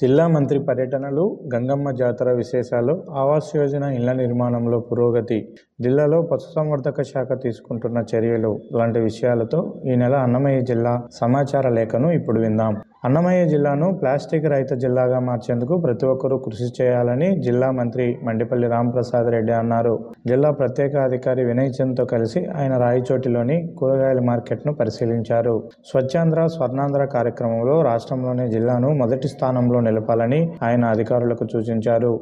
జిల్లా మంత్రి పర్యటనలు గంగమ్మ జాతర విశేషాలు ఆవాస్ యోజన ఇళ్ళ నిర్మాణంలో పురోగతి జిల్లాలో పశుసంవర్ధక శాఖ తీసుకుంటున్న చర్యలు లాంటి విషయాలతో ఈ నెల అన్నమయ్య జిల్లా సమాచార లేఖను ఇప్పుడు విందాం. అన్నమయ్య జిల్లాను ప్లాస్టిక్ రహిత జిల్లాగా మార్చేందుకు ప్రతి ఒక్కరూ కృషి చేయాలని జిల్లా మంత్రి మండిపల్లి రాంప్రసాద్ రెడ్డి అన్నారు. జిల్లా ప్రత్యేక అధికారి వినయ్ చంద్తో కలిసి ఆయన రాయచోటిలోని కూరగాయల మార్కెట్ను పరిశీలించారు. స్వచ్ఛాంధ్ర స్వర్ణాంధ్ర కార్యక్రమంలో రాష్ట్రంలోని జిల్లాను మొదటి స్థానంలో నిలపాలని ఆయన అధికారులకు సూచించారు.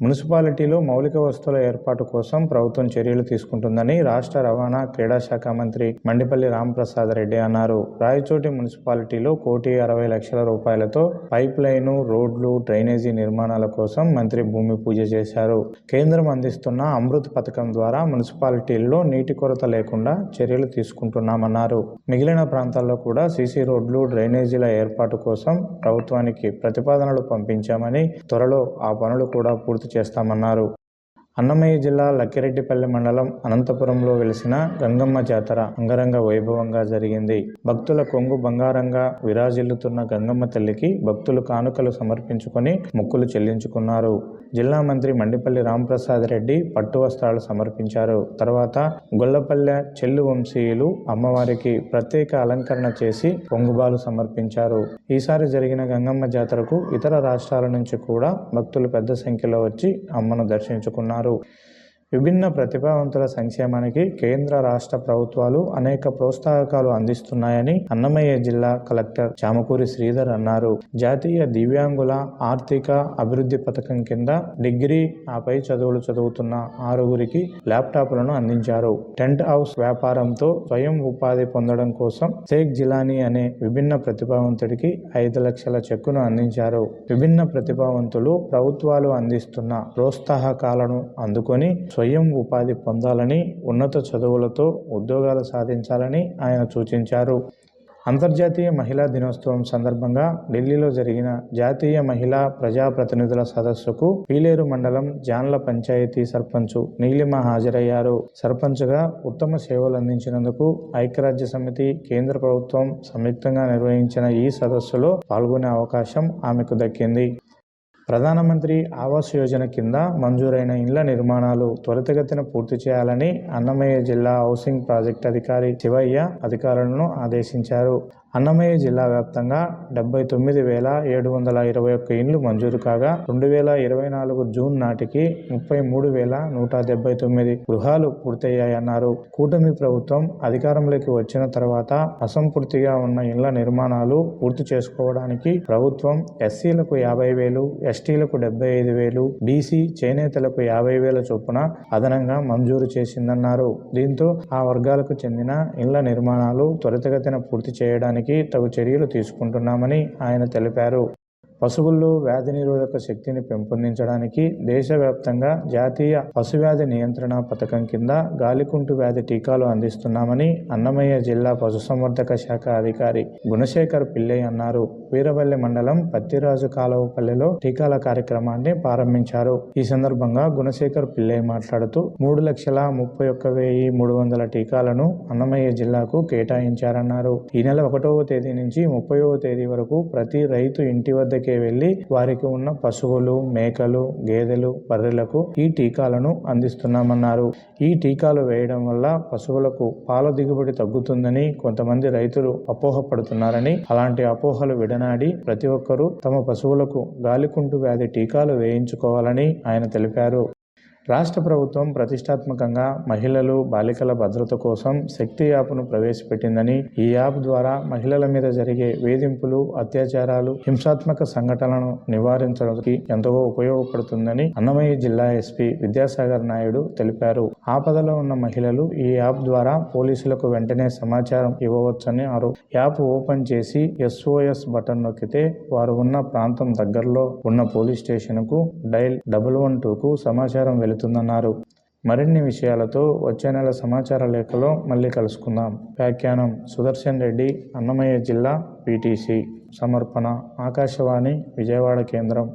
మున్సిపాలిటీలో మౌలిక వస్తువుల ఏర్పాటు కోసం ప్రభుత్వం చర్యలు తీసుకుంటుందని రాష్ట్ర రవాణా క్రీడా శాఖ మంత్రి మండిపల్లి రామప్రసాద్ రెడ్డి అన్నారు. రాయచోటి మున్సిపాలిటీలో కోటి అరవై లక్షల రూపాయలతో పైప్ లైను రోడ్లు డ్రైనేజీ నిర్మాణాల కోసం మంత్రి భూమి పూజ చేశారు. కేంద్రం అందిస్తున్న అమృత్ పథకం ద్వారా మున్సిపాలిటీల్లో నీటి కొరత లేకుండా చర్యలు తీసుకుంటున్నామన్నారు. మిగిలిన ప్రాంతాల్లో కూడా సీసీ రోడ్లు డ్రైనేజీల ఏర్పాటు కోసం ప్రభుత్వానికి ప్రతిపాదనలు పంపించామని త్వరలో ఆ పనులు కూడా పూర్తి చేస్తామన్నారు అన్నమయ్య జిల్లా లక్కిరెడ్డిపల్లి మండలం అనంతపురంలో వెలిసిన గంగమ్మ జాతర అంగరంగ వైభవంగా జరిగింది. భక్తుల కొంగు బంగారంగా విరాజిల్లుతున్న గంగమ్మ తల్లికి భక్తులు కానుకలు సమర్పించుకొని మొక్కులు చెల్లించుకున్నారు. జిల్లా మంత్రి మండిపల్లి రాంప్రసాద్ రెడ్డి పట్టు వస్త్రాలు సమర్పించారు. తర్వాత గొల్లపల్లె చెల్లు వంశీయులు అమ్మవారికి ప్రత్యేక అలంకరణ చేసి పొంగుబాలు సమర్పించారు. ఈసారి జరిగిన గంగమ్మ జాతరకు ఇతర రాష్ట్రాల నుంచి కూడా భక్తులు పెద్ద సంఖ్యలో వచ్చి అమ్మను దర్శించుకున్నారు. मारो। విభిన్న ప్రతిభావంతుల సంక్షేమానికి కేంద్ర రాష్ట్ర ప్రభుత్వాలు అనేక ప్రోత్సాహకాలు అందిస్తున్నాయని అన్నమయ్య జిల్లా కలెక్టర్ చామకూరి శ్రీధర్ అన్నారు. జాతీయ దివ్యాంగుల ఆర్థిక అభివృద్ధి పథకం కింద డిగ్రీ ఆపై చదువులు చదువుతున్న ఆరుగురికి ల్యాప్టాప్లను అందించారు. టెంట్ హౌస్ వ్యాపారంతో స్వయం ఉపాధి పొందడం కోసం షేక్ జిలానీ అనే విభిన్న ప్రతిభావంతుడికి ఐదు లక్షల చెక్కును అందించారు. విభిన్న ప్రతిభావంతులు ప్రభుత్వాలు అందిస్తున్న ప్రోత్సాహకాలను అందుకొని స్వయం ఉపాధి పొందాలని ఉన్నత చదువులతో ఉద్యోగాలు సాధించాలని ఆయన సూచించారు. అంతర్జాతీయ మహిళా దినోత్సవం సందర్భంగా ఢిల్లీలో జరిగిన జాతీయ మహిళా ప్రజాప్రతినిధుల సదస్సుకు పీలేరు మండలం జాన్ల పంచాయతీ సర్పంచ్ నీలిమ హాజరయ్యారు. సర్పంచ్గా ఉత్తమ సేవలు అందించినందుకు ఐక్యరాజ్య సమితి కేంద్ర ప్రభుత్వం సంయుక్తంగా నిర్వహించిన ఈ సదస్సులో పాల్గొనే అవకాశం ఆమెకు దక్కింది. ప్రధానమంత్రి ఆవాస్ యోజన కింద మంజూరైన ఇండ్ల నిర్మాణాలు త్వరితగతిన పూర్తి చేయాలని అన్నమయ్య జిల్లా హౌసింగ్ ప్రాజెక్ట్ అధికారి శివయ్య అధికారులను ఆదేశించారు. అన్నమయ్య జిల్లా వ్యాప్తంగా డెబ్బై తొమ్మిది వేల ఏడు వందల ఇరవై ఒక్క ఇండ్లు మంజూరు కాగా రెండు వేల ఇరవై నాలుగు జూన్ నాటికి ముప్పై మూడు వేల నూట డెబ్బై తొమ్మిది గృహాలు పూర్తయ్యాయన్నారు. కూటమి ప్రభుత్వం అధికారంలోకి వచ్చిన తర్వాత అసంపూర్తిగా ఉన్న ఇండ్ల నిర్మాణాలు పూర్తి చేసుకోవడానికి ప్రభుత్వం ఎస్సీలకు యాభై వేలు ఎస్టీలకు డెబ్బై ఐదు వేలు బీసీ చేనేతలకు యాభై వేల చొప్పున అదనంగా మంజూరు చేసిందన్నారు. దీంతో ఆ వర్గాలకు చెందిన ఇళ్ళ నిర్మాణాలు త్వరితగతిన పూర్తి చేయడానికి తగు చర్యలు తీసుకుంటున్నామని ఆయన తెలిపారు. పశువుల్లో వ్యాధి నిరోధక శక్తిని పెంపొందించడానికి దేశవ్యాప్తంగా జాతీయ పశువ్యాధి నియంత్రణ పథకం కింద గాలికుంటు వ్యాధి టీకాలు అందిస్తున్నామని అన్నమయ్య జిల్లా పశుసంవర్ధక శాఖ అధికారి గుణశేఖర్ పిల్లై అన్నారు. వీరవల్లి మండలం పత్తిరాజు కాలువపల్లిలో టీకాల కార్యక్రమాన్ని ప్రారంభించారు. ఈ సందర్భంగా గుణశేఖర్ పిల్లై మాట్లాడుతూ మూడు లక్షల ముప్పై ఒక్క వెయ్యి మూడు వందల టీకాలను అన్నమయ్య జిల్లాకు కేటాయించారన్నారు. ఈ నెల ఒకటవ తేదీ నుంచి ముప్పైవ తేదీ వరకు ప్రతి రైతు ఇంటి వద్దకే వెళ్ళి వారికి ఉన్న పశువులు మేకలు గేదెలు బర్రెలకు ఈ టీకాలను అందిస్తున్నామన్నారు. ఈ టీకాలు వేయడం వల్ల పశువులకు పాల దిగుబడి తగ్గుతుందని కొంతమంది రైతులు అపోహపడుతున్నారని అలాంటి అపోహలు విడనాడి ప్రతి ఒక్కరూ తమ పశువులకు గాలికుంటు వ్యాధి టీకాలు వేయించుకోవాలని ఆయన తెలిపారు. రాష్ట్ర ప్రభుత్వం ప్రతిష్టాత్మకంగా మహిళలు బాలికల భద్రత కోసం శక్తి యాప్ను ప్రవేశపెట్టిందని ఈ యాప్ ద్వారా మహిళల మీద జరిగే వేధింపులు అత్యాచారాలు హింసాత్మక సంఘటనలను నివారించడానికి ఎంతగా ఉపయోగపడుతుందని అన్నమయ్య జిల్లా ఎస్పీ విద్యాసాగర్ నాయుడు తెలిపారు. ఆపదలో ఉన్న మహిళలు ఈ యాప్ ద్వారా పోలీసులకు వెంటనే సమాచారం ఇవ్వవచ్చని ఆరు యాప్ ఓపెన్ చేసి ఎస్ఓఎస్ బటన్ నొక్కితే వారు ఉన్న ప్రాంతం దగ్గరలో ఉన్న పోలీస్ స్టేషన్కు డైల్ డబుల్ వన్ టూకు సమాచారం వెళుతుందన్నారు. మరిన్ని విషయాలతో వచ్చే నెల సమాచార లేఖలో మళ్ళీ కలుసుకుందాం. వ్యాఖ్యానం సుదర్శన్ రెడ్డి అన్నమయ్య జిల్లా పీటీసీ. సమర్పణ ఆకాశవాణి విజయవాడ కేంద్రం.